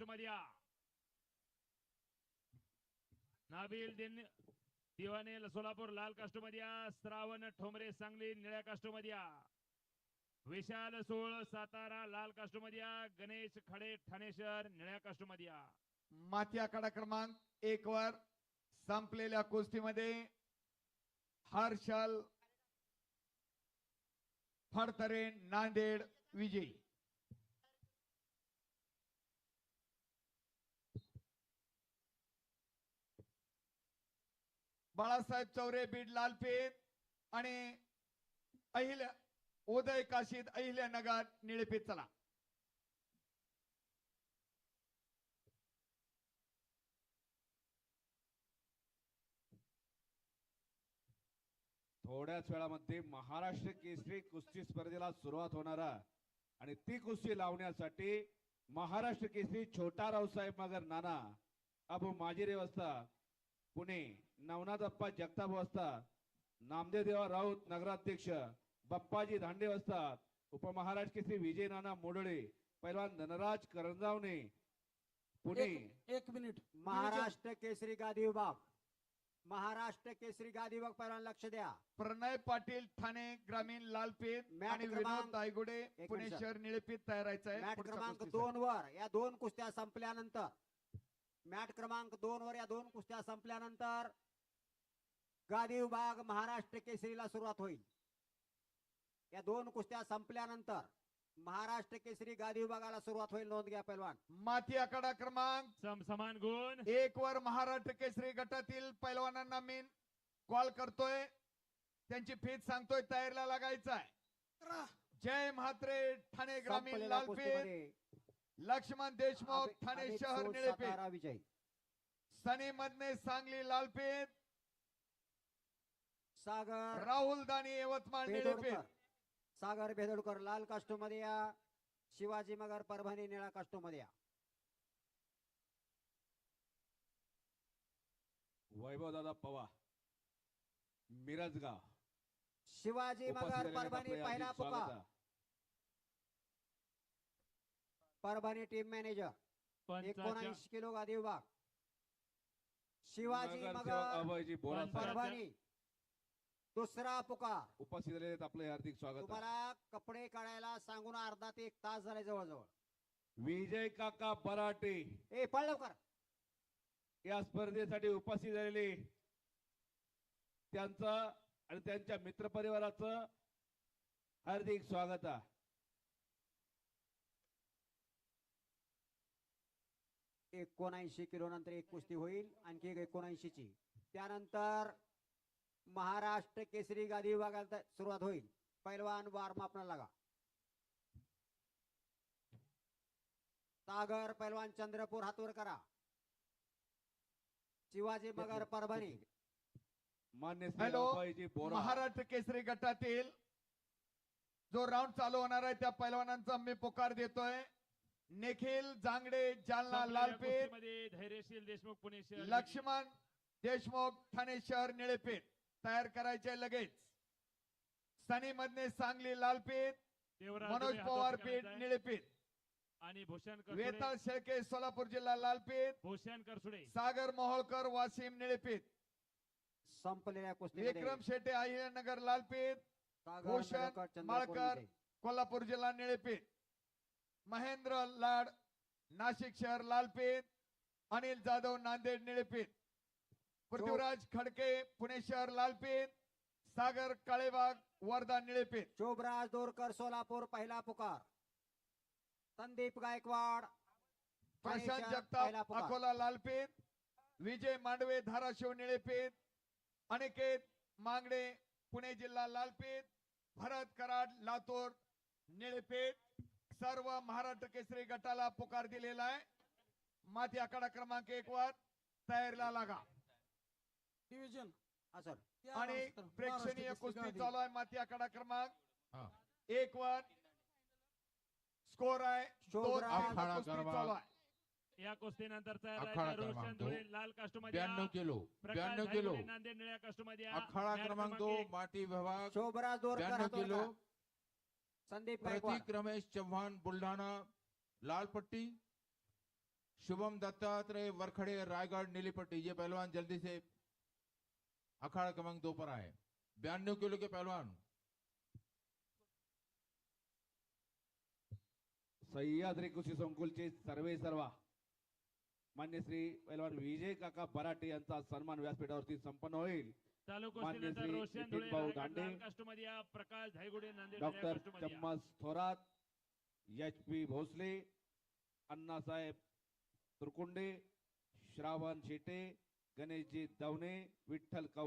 कास्टमध्ये या नाबिल दिन दिवाने सोलापूर लाल कास्टमध्ये श्रावण ठोंबरे सांगली निळ्या कास्टमध्ये विशाल सोळ सातारा लाल कास्टमध्ये गणेश खडे ठाणे शहर निळ्या कास्टमध्ये माती आखाडा क्रमांक एक वर संपलेल्या कुस्तीमध्ये हर्षल फडतरे नांदेड विजयी. बाळासाहेब चौरे बीड लालपेत आणि अहिल्या उदय काशीद अहिल्यानगर निळेपेठ चला. थोड्याच वेळामध्ये महाराष्ट्र केसरी कुस्ती स्पर्धेला सुरुवात होणारा आणि ती कुस्ती लावण्यासाठी महाराष्ट्र केसरी छोटा रावसाहेब मगर नाना अबू माजिरे वस्ता पुणे नवनाथ अप्पा जगताप वस्ता नामदेव देवा राऊत नगराध्यक्ष बप्पाजी धांडे वस्तात उपमहाराष्ट्र केसरी विजय नाना मोडळे पैलवान धनराज करंजावणे पुणे. एक एक मिनिट. महाराष्ट्र केसरी गादी विभाग. महाराष्ट्र केसरी गादी विभाग पहिल्यांदा लक्ष द्या. प्रणय पाटील ठाणे ग्रामीण लालपेठ मॅट आणि क्रमांक- विनोद दायगुडे एक पुणे मिनिट, सर. शहर निळेपेठ तयार मॅट आहे क्रमांक पुढच्या दोन वर या दोन कुस्त्या संपल्यानंतर मॅट क्रमांक दोन वर या दोन कुस्त्या संपल्यानंतर गादी विभाग महाराष्ट्र केसरीला सुरुवात होईल. या दोन कुस्त्या संपल्यानंतर महाराष्ट्र केसरी गादी विभागाला सुरुवात होईल. नोंद घ्या पैलवान. माती आखाडा क्रमांक सम समान गुण. एक वर महाराष्ट्र केसरी गटातील पैलवानांना मी कॉल करतोय. त्यांची फीत सांगतोय तयारीला लागायचं आहे जय म्हात्रे ठाणे ग्रामीण लालपेठ लक्ष्मण देशमुख ठाणे शहर निळेपेठ. सनी मधने सांगली लालपेठ. सागर. राहुल दानी यवतमाळ निळेपेठ. सागर बेदोडकर लाल कास्टो मध्ये या. शिवाजी मगर परभणी निळा कास्टो मध्ये या. वैभव दादा पवार. मिरजगाव. शिवाजी मगर परभणी पहिला पुकार स्वागत आहे. परभणी टीम मॅनेजर एकोणऐंशी किलो गादी विभाग शिवाजी अभयजी. परभणी. दुसरा पुकार. उपस्थित झालेले आहेत आपले हार्दिक स्वागत आहे. तुम्हाला कपडे काढायला सांगून अर्धा ते एक तास झाले जवळजवळ. विजय काका बराटे ए पळ लवकर. या स्पर्धेसाठी उपस्थित झालेले त्यांचं आणि त्यांच्या मित्रपरिवाराचं हार्दिक स्वागत आहे. एकोणऐंशी किलो नंतर एक कुस्ती होईल आणखी एक एकोणऐंशी ची त्यानंतर महाराष्ट्र केसरी गादी विभागाला सुरुवात होईल. पैलवान वार्म आपला लागा. सागर पैलवान चंद्रपूर हातवर करा. शिवाजी मगर परभणी. मान्य महाराष्ट्र केसरी गटातील जो राऊंड चालू होणार आहे त्या पैलवानांचा मी पुकार देतोय. निखिल जांगडे जालना लालपेठ कुस्तीमध्ये धैर्यशील देशमुख पुणे शहर लक्ष्मण देशमुख ठाणे शहर निळेपेठ तयार करायचे लगेच. सनी मधने सांगली लालपेठ मनोज पवार पेठ. निळेपेठ आणि भूषण वेताळ शेळके सोलापूर जिल्हा लालपेठ भूषण करसुडे सागर मोहोळकर वाशिम निळेपेठ संपलेल्या विक्रम शेटे अहिल्यानगर लालपेठ भूषण माळकर. कोल्हापूर जिल्हा निळेपेठ महेंद्र लाड नाशिक शहर लालपेठ अनिल जाधव नांदेड निळेपेठ पृथ्वीराज खडके पुणे शहर लालपेठ सागर काळेबाग वर्धा निळेपेठ शोभराज दोरकर सोलापूर पहिला पुकार. संदीप गायकवाड प्रशांत जगताप. अकोला लालपेठ विजय मांडवे धाराशिव निळेपेठ अनिकेत मांगडे पुणे जिल्हा लालपेठ भरत कराड लातूर निळेपेठ सर्व महाराष्ट्र केसरी गटाला पुकार दिलेला आहे. माती आखाडा क्रमांक एक वर तयारीला लागा. डिव्हिजन हा सर. आणि प्रेक्षणीय कुस्ती चालू आहे माती आखाडा क्रमांक एक वर. स्कोर आहे. दोन आखाडा कुस्ती चालू आहे. या कुस्तीनंतर तयार अखाडा राहायचा रोशन क्रमांक धुळे दो. लाल कास्टमध्ये ब्याण्णव किलो ब्याण्णव किलो. नांदेड निळ्या कास्टमध्ये या. अखाडा मॅट क्रमांक दो. माटी विभाग शोभराज ब्याण्णव किलो. करा. संदीप प्रतीक रमेश चौहान बुल्ढाना लाल पट्टी शुभम दत्तात्रेय वरखड़े रायगढ़ नीली पट्टी ये पहलवान जल्दी से अखाड़ा क्रमांक दो पर आए। बयानवे किलो के पहलवान। सह्याद्री कुस्ती संकुलचे सर्वे सर्वा। मान्य श्री पैलवान विजय काका बराटे यांचा सन्मान व्यासपीठावरती संपन्न होईल चालू रोशन धुळे दांडे, या. प्रकाश धायगुडे नांदेड डॉक्टर. चम्मस थोरात एच पी भोसले अण्णासाहेब तुरकुंडे श्रावण शेटे गणेशजी दवणे विठ्ठल कौ